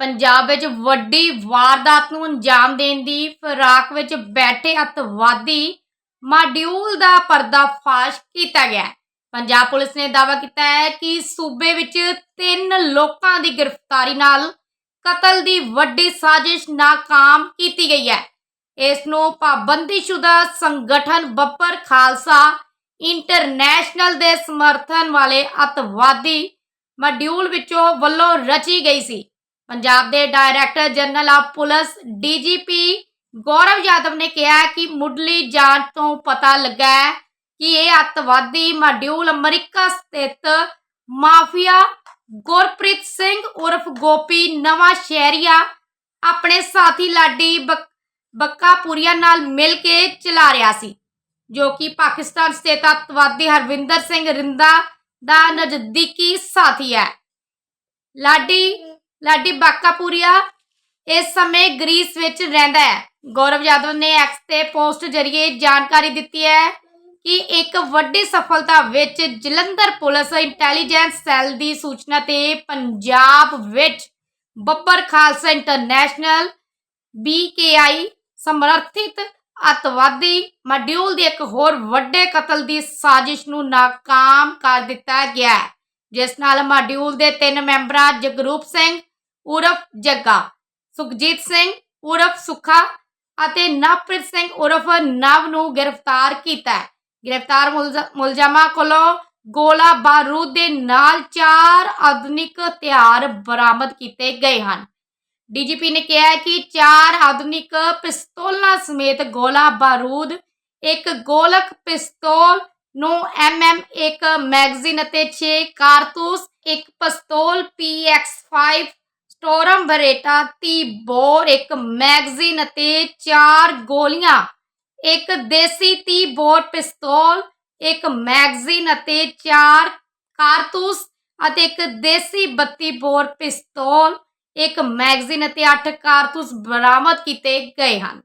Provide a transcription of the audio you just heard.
ਪੰਜਾਬ ਵਿੱਚ ਵੱਡੀ ਵਾਰਦਾਤ ਨੂੰ ਅੰਜਾਮ ਦੇਣ ਦੀ, ਫਰਾਕ ਵਿੱਚ ਬੈਠੇ ਅਤਵਾਦੀ ਮਾਡਿਊਲ ਦਾ ਪਰਦਾਫਾਸ਼ ਕੀਤਾ ਗਿਆ ਹੈ। ਪੰਜਾਬ ਪੁਲਿਸ ਨੇ ਦਾਅਵਾ ਕੀਤਾ ਹੈ ਕਿ ਸੂਬੇ ਵਿੱਚ ਤਿੰਨ ਲੋਕਾਂ ਦੀ ਗ੍ਰਿਫਤਾਰੀ ਨਾਲ ਕਤਲ ਦੀ ਵੱਡੀ ਸਾਜ਼ਿਸ਼ ਨਾਕਾਮ ਕੀਤੀ ਗਈ ਹੈ। ਇਸ ਨੂੰ ਪਾਬੰਦੀਸ਼ੁਦਾ ਸੰਗਠਨ ਬੱਬਰ ਖਾਲਸਾ ਇੰਟਰਨੈਸ਼ਨਲ ਦੇ ਸਮਰਥਨ ਵਾਲੇ ਅਤਵਾਦੀ ਮੋਡਿਊਲ ਵਿੱਚੋਂ ਵੱਲੋਂ ਰਚੀ ਗਈ ਸੀ। ਪੰਜਾਬ ਦੇ director general of police DGP Gaurav Yadav ਨੇ ਕਿਹਾ ਕਿ ਮੁੱਢਲੀ ਜਾਂਚ ਤੋਂ ਪਤਾ ਲੱਗਾ ਹੈ ਕਿ ਇਹ ਅੱਤਵਾਦੀ ਮੋਡਿਊਲ ਅਮਰੀਕਾ ਸਥਿਤ ਮਾਫੀਆ ਗੁਰਪ੍ਰੀਤ ਸਿੰਘ ਉਰਫ ਗੋਪੀ ਨਵਾਂ ਸ਼ਹਿਰੀਆ ਆਪਣੇ ਸਾਥੀ ਲਾਡੀ ਬਕ- ਨਾਲ ਮਿਲ ਕੇ ਚਲਾ ਰਿਹਾ ਸੀ, ਜੋ ਕਿ ਪਾਕਿਸਤਾਨ ਸਥਿਤ ਅੱਤਵਾਦੀ ਹਰਵਿੰਦਰ ਸਿੰਘ ਰਿੰਦਾ ਦਾ ਨਜ਼ਦੀਕੀ ਸਾਥੀ ਹੈ। ਲਾਡੀ ਲਾਡੀ ਬਾਕਾਪੁਰੀਆ ਇਸ ਸਮੇਂ ਗ੍ਰੀਸ ਵਿੱਚ ਰਹਿੰਦਾ ਹੈ। ਗੌਰਵ ਯਾਦਵ ਨੇ ਐਕਸ ਤੇ ਪੋਸਟ ਜਰੀਏ ਜਾਣਕਾਰੀ ਦਿੱਤੀ ਹੈ ਕਿ ਇੱਕ ਵੱਡੀ ਸਫਲਤਾ ਵਿੱਚ ਜਲੰਧਰ ਪੁਲਿਸ ਇੰਟੈਲੀਜੈਂਸ ਸੈੱਲ ਦੀ ਸੂਚਨਾ ਤੇ ਪੰਜਾਬ ਵਿੱਚ ਬੱਬਰ ਖਾਲਸਾ ਇੰਟਰਨੈਸ਼ਨਲ BKI ਸਮਰਥਿਤ ਅਤਵਾਦੀ ਮੋਡਿਊਲ ਦੇ ਇੱਕ ਹੋਰ ਵੱਡੇ ਕਤਲ ਦੀ ਸਾਜ਼ਿਸ਼ ਨੂੰ ਨਾਕਾਮ ਕਰ ਦਿੱਤਾ ਗਿਆ ਜਿਸ ਨਾਲ ਮੋਡਿਊਲ ਦੇ ਤਿੰਨ ਮੈਂਬਰਾਂ ਜਗਰੂਪ ਸਿੰਘ ਉਰਫ ਜੱਗਾ, ਸੁਖਜੀਤ ਸਿੰਘ ਉਰਫ ਸੁਖਾ ਅਤੇ ਨਵਪ੍ਰੀਤ ਸਿੰਘ ਉਰਫ ਨਵ ਨੂੰ ਗ੍ਰਿਫਤਾਰ ਕੀਤਾ ਹੈ। ਗ੍ਰਿਫਤਾਰ ਮੁਲਜ਼ਮਾਂ ਕੋਲੋਂ ਗੋਲਾ ਬਾਰੂਦ ਦੇ ਨਾਲ ਚਾਰ ਆਧੁਨਿਕ ਹਥਿਆਰ ਬਰਾਮਦ ਕੀਤੇ ਗਏ ਹਨ। ਡੀਜੀਪੀ ਨੇ ਕਿਹਾ ਕਿ ਚਾਰ ਆਧੁਨਿਕ ਪਿਸਤੌਲਾਂ ਸਮੇਤ ਗੋਲਾ ਬਾਰੂਦ, ਇੱਕ ਗੋਲਕ ਪਿਸਤੌਲ ਨੂੰ ਐਮਐਮ, ਇੱਕ ਮੈਗਜ਼ੀਨ ਅਤੇ 6 ਕਾਰਤੂਸ, ਇੱਕ ਪਿਸਤੌਲ PX5 ਸਟੋਰਮ ਬਰੇਟਾ 30 ਬੋਰ ਇੱਕ ਮੈਗਜ਼ੀਨ ਅਤੇ ਚਾਰ ਗੋਲੀਆਂ। ਇੱਕ ਦੇਸੀ 30 ਬੋਰ ਪਿਸਤੌਲ, ਇੱਕ ਮੈਗਜ਼ੀਨ ਅਤੇ ਚਾਰ ਕਾਰਤੂਸ ਅਤੇ ਇੱਕ ਦੇਸੀ 32 ਬੋਰ ਪਿਸਤੌਲ, ਇੱਕ ਮੈਗਜ਼ੀਨ ਅਤੇ 8 ਕਾਰਤੂਸ ਬਰਾਮਦ ਕੀਤੇ ਗਏ ਹਨ।